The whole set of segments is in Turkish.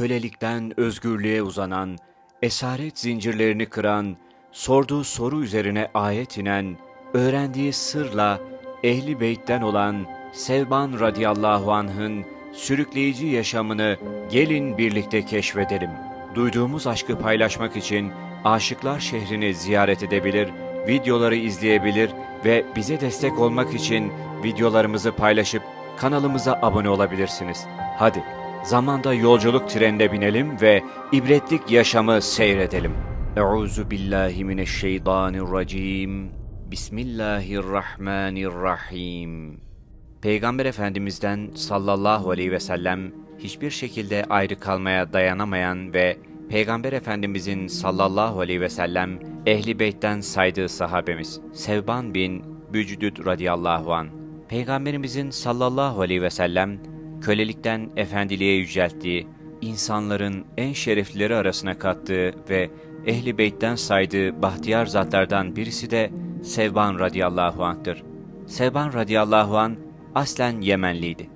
kölelikten özgürlüğe uzanan, esaret zincirlerini kıran, sorduğu soru üzerine ayet inen, öğrendiği sırla ehli beytten olan Sevban radıyallahu anh'ın sürükleyici yaşamını gelin birlikte keşfedelim. Duyduğumuz aşkı paylaşmak için Aşıklar şehrini ziyaret edebilir, videoları izleyebilir ve bize destek olmak için videolarımızı paylaşıp kanalımıza abone olabilirsiniz. Hadi zamanda yolculuk trenine binelim ve ibretlik yaşamı seyredelim. Euzu billahi mineşşeytanirracim. Bismillahirrahmanirrahim. Peygamber Efendimiz'den sallallahu aleyhi ve sellem hiçbir şekilde ayrı kalmaya dayanamayan ve Peygamber Efendimizin sallallahu aleyhi ve sellem ehli beytten saydığı sahabemiz Sevban bin Bücdüd radıyallahu an. Peygamberimizin sallallahu aleyhi ve sellem kölelikten efendiliğe yücelttiği, insanların en şereflileri arasına kattığı ve ehli beytten saydığı bahtiyar zatlardan birisi de Sevban radıyallahu anh'tır. Sevban radıyallahu an aslen Yemenliydi.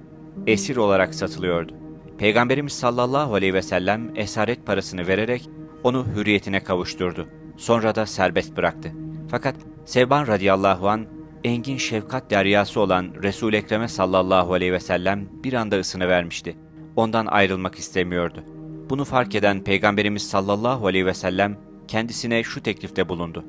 Esir olarak satılıyordu. Peygamberimiz sallallahu aleyhi ve sellem esaret parasını vererek onu hürriyetine kavuşturdu. Sonra da serbest bıraktı. Fakat Sevban radıyallahu an engin şefkat deryası olan Resul-i Ekrem'e sallallahu aleyhi ve sellem bir anda ısınıvermişti. Ondan ayrılmak istemiyordu. Bunu fark eden Peygamberimiz sallallahu aleyhi ve sellem kendisine şu teklifte bulundu.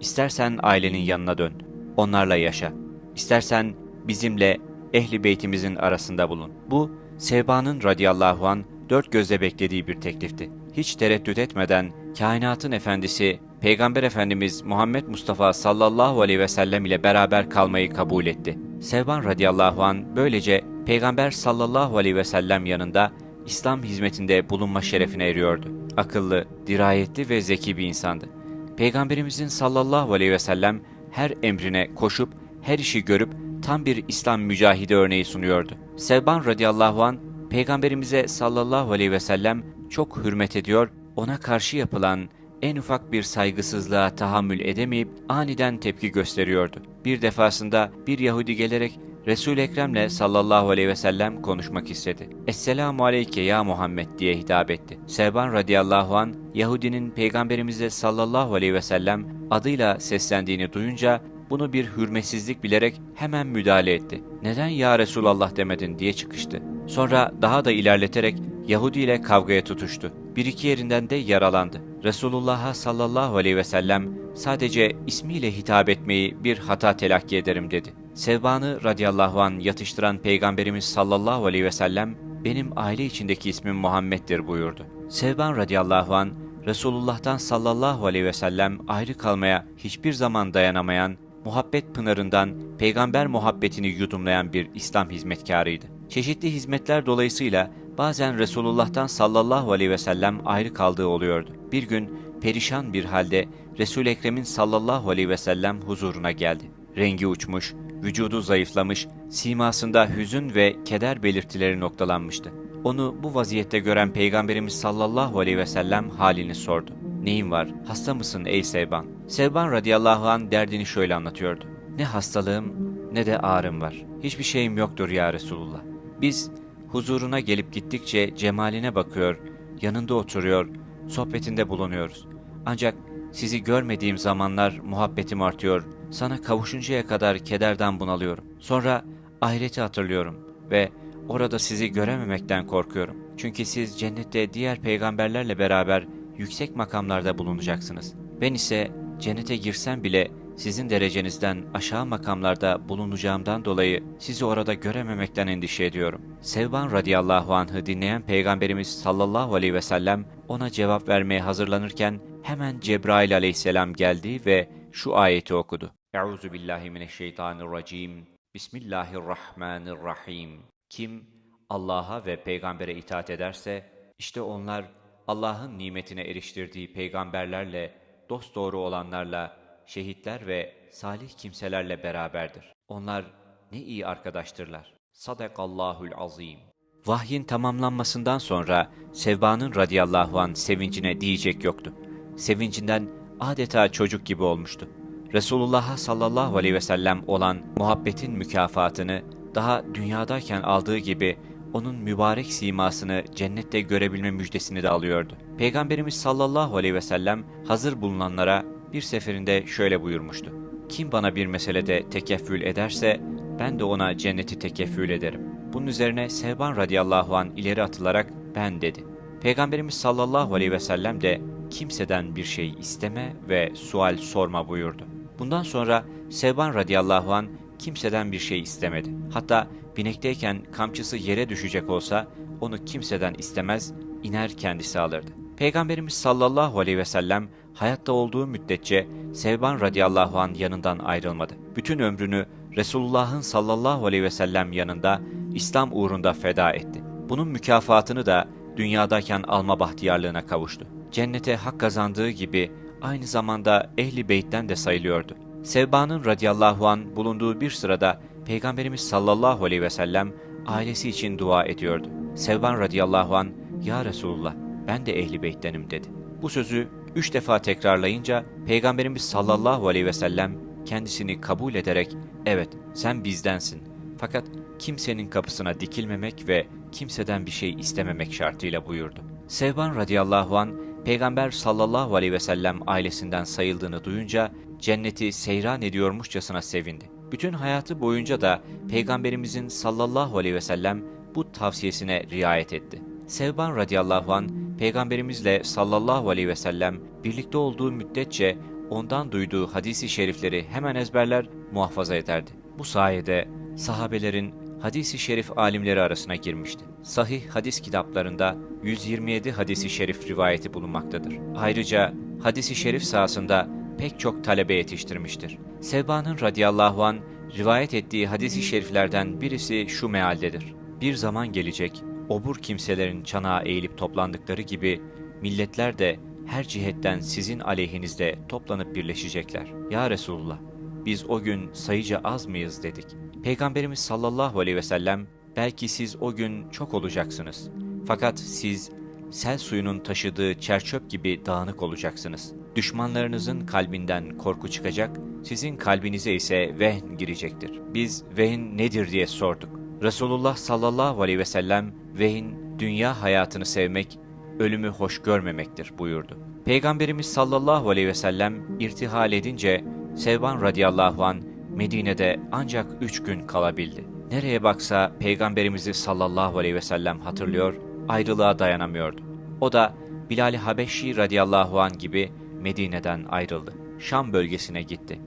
İstersen ailenin yanına dön, onlarla yaşa. İstersen bizimle ehli beytimizin arasında bulun. Bu Sevba'nın radıyallahu an dört gözle beklediği bir teklifti. Hiç tereddüt etmeden kainatın efendisi Peygamber Efendimiz Muhammed Mustafa sallallahu aleyhi ve sellem ile beraber kalmayı kabul etti. Sevban radıyallahu an böylece Peygamber sallallahu aleyhi ve sellem yanında İslam hizmetinde bulunma şerefine eriyordu. Akıllı, dirayetli ve zeki bir insandı. Peygamberimizin sallallahu aleyhi ve sellem her emrine koşup her işi görüp tam bir İslam mücahidi örneği sunuyordu. Sevban radıyallahu an Peygamberimize sallallahu aleyhi ve sellem çok hürmet ediyor, ona karşı yapılan en ufak bir saygısızlığa tahammül edemeyip aniden tepki gösteriyordu. Bir defasında bir Yahudi gelerek Resul-i Ekrem'le sallallahu aleyhi ve sellem konuşmak istedi. Esselamu aleyke ya Muhammed diye hitap etti. Sevban radıyallahu an Yahudinin peygamberimize sallallahu aleyhi ve sellem adıyla seslendiğini duyunca bunu bir hürmetsizlik bilerek hemen müdahale etti. Neden ya Resulallah demedin diye çıkıştı. Sonra daha da ilerleterek Yahudi ile kavgaya tutuştu. Bir iki yerinden de yaralandı. Resulullah'a sallallahu aleyhi ve sellem sadece ismiyle hitap etmeyi bir hata telakki ederim dedi. Sevbanı radıyallahu an yatıştıran Peygamberimiz sallallahu aleyhi ve sellem benim aile içindeki ismim Muhammed'dir buyurdu. Sevban radıyallahu an Resulullah'tan sallallahu aleyhi ve sellem ayrı kalmaya hiçbir zaman dayanamayan, muhabbet pınarından peygamber muhabbetini yudumlayan bir İslam hizmetkarıydı. Çeşitli hizmetler dolayısıyla bazen Resulullah'tan sallallahu aleyhi ve sellem ayrı kaldığı oluyordu. Bir gün perişan bir halde Resul-i Ekrem'in sallallahu aleyhi ve sellem huzuruna geldi. Rengi uçmuş, vücudu zayıflamış, simasında hüzün ve keder belirtileri noktalanmıştı. Onu bu vaziyette gören Peygamberimiz sallallahu aleyhi ve sellem halini sordu. Neyin var? Hasta mısın ey Sevban? Sevban radıyallahu an derdini şöyle anlatıyordu. Ne hastalığım ne de ağrım var. Hiçbir şeyim yoktur ya Resulullah. Biz huzuruna gelip gittikçe cemaline bakıyor, yanında oturuyor, sohbetinde bulunuyoruz. Ancak sizi görmediğim zamanlar muhabbetim artıyor, sana kavuşuncaya kadar kederden bunalıyorum. Sonra ahireti hatırlıyorum ve orada sizi görememekten korkuyorum. Çünkü siz cennette diğer peygamberlerle beraber yüksek makamlarda bulunacaksınız. Ben ise cennete girsem bile sizin derecenizden aşağı makamlarda bulunacağımdan dolayı sizi orada görememekten endişe ediyorum. Sevban radıyallahu anh'ı dinleyen Peygamberimiz sallallahu aleyhi ve sellem ona cevap vermeye hazırlanırken hemen Cebrail aleyhisselam geldi ve şu ayeti okudu. Euzu billahi mineşşeytanirracim. Bismillahirrahmanirrahim. Kim Allah'a ve peygambere itaat ederse işte onlar Allah'ın nimetine eriştirdiği peygamberlerle, dosdoğru olanlarla, şehitler ve salih kimselerle beraberdir. Onlar ne iyi arkadaştırlar. Sadakallahul azim. Vahyin tamamlanmasından sonra Sevba'nın radıyallahu an sevincine diyecek yoktu. Sevincinden adeta çocuk gibi olmuştu. Resulullah'a sallallahu aleyhi ve sellem olan muhabbetin mükafatını daha dünyadayken aldığı gibi onun mübarek simasını cennette görebilme müjdesini de alıyordu. Peygamberimiz sallallahu aleyhi ve sellem hazır bulunanlara bir seferinde şöyle buyurmuştu. Kim bana bir meselede tekeffül ederse ben de ona cenneti tekeffül ederim. Bunun üzerine Sevban radıyallahu an ileri atılarak ben dedi. Peygamberimiz sallallahu aleyhi ve sellem de kimseden bir şey isteme ve sual sorma buyurdu. Bundan sonra Sevban radıyallahu an kimseden bir şey istemedi. Hatta binekteyken kamçısı yere düşecek olsa onu kimseden istemez, iner kendisi alırdı. Peygamberimiz sallallahu aleyhi ve sellem hayatta olduğu müddetçe Sevban radıyallahu an yanından ayrılmadı. Bütün ömrünü Resulullah'ın sallallahu aleyhi ve sellem yanında İslam uğrunda feda etti. Bunun mükafatını da dünyadayken alma bahtiyarlığına kavuştu. Cennete hak kazandığı gibi aynı zamanda ehli beytten de sayılıyordu. Sevba'nın radıyallahu an bulunduğu bir sırada Peygamberimiz sallallahu aleyhi ve sellem ailesi için dua ediyordu. Sevban radıyallahu an ya Resulullah ben de ehli beyttenim dedi. Bu sözü üç defa tekrarlayınca Peygamberimiz sallallahu aleyhi ve sellem kendisini kabul ederek evet sen bizdensin fakat kimsenin kapısına dikilmemek ve kimseden bir şey istememek şartıyla buyurdu. Sevban radıyallahu an Peygamber sallallahu aleyhi ve sellem ailesinden sayıldığını duyunca cenneti seyran ediyormuşçasına sevindi. Bütün hayatı boyunca da Peygamberimizin sallallahu aleyhi ve sellem bu tavsiyesine riayet etti. Sevban radıyallahu an Peygamberimizle sallallahu aleyhi ve sellem birlikte olduğu müddetçe ondan duyduğu hadisi şerifleri hemen ezberler, muhafaza ederdi. Bu sayede sahabelerin hadisi şerif alimleri arasına girmişti. Sahih hadis kitaplarında 127 hadisi şerif rivayeti bulunmaktadır. Ayrıca hadisi şerif sahasında pek çok talebe yetiştirmiştir. Sevba'nın radıyallahu an rivayet ettiği hadisi şeriflerden birisi şu mealdedir. Bir zaman gelecek, obur kimselerin çanağa eğilip toplandıkları gibi milletler de her cihetten sizin aleyhinizde toplanıp birleşecekler. Ya Resulullah, biz o gün sayıca az mıyız dedik. Peygamberimiz sallallahu aleyhi ve sellem, belki siz o gün çok olacaksınız. Fakat siz sel suyunun taşıdığı çerçöp gibi dağınık olacaksınız. Düşmanlarınızın kalbinden korku çıkacak, sizin kalbinize ise vehn girecektir. Biz vehn nedir diye sorduk. Resulullah sallallahu aleyhi ve sellem vehn dünya hayatını sevmek, ölümü hoş görmemektir buyurdu. Peygamberimiz sallallahu aleyhi ve sellem irtihal edince Sevban radıyallahu an Medine'de ancak üç gün kalabildi. Nereye baksa Peygamberimizi sallallahu aleyhi ve sellem hatırlıyor, ayrılığa dayanamıyordu. O da Bilal-i Habeşi radıyallahu an gibi Medine'den ayrıldı. Şam bölgesine gitti.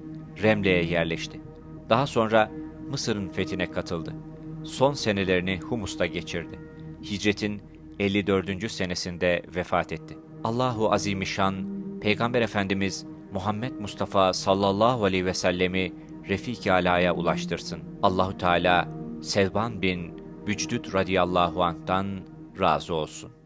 Remle'ye yerleşti. Daha sonra Mısır'ın fethine katıldı. Son senelerini Humus'ta geçirdi. Hicretin 54. senesinde vefat etti. Allahu Azimişşan, Peygamber Efendimiz Muhammed Mustafa sallallahu aleyhi ve sellemi Refik-i Ala'ya ulaştırsın. Allahu Teala Sevban bin Bücdüt radıyallahu anh'tan razı olsun.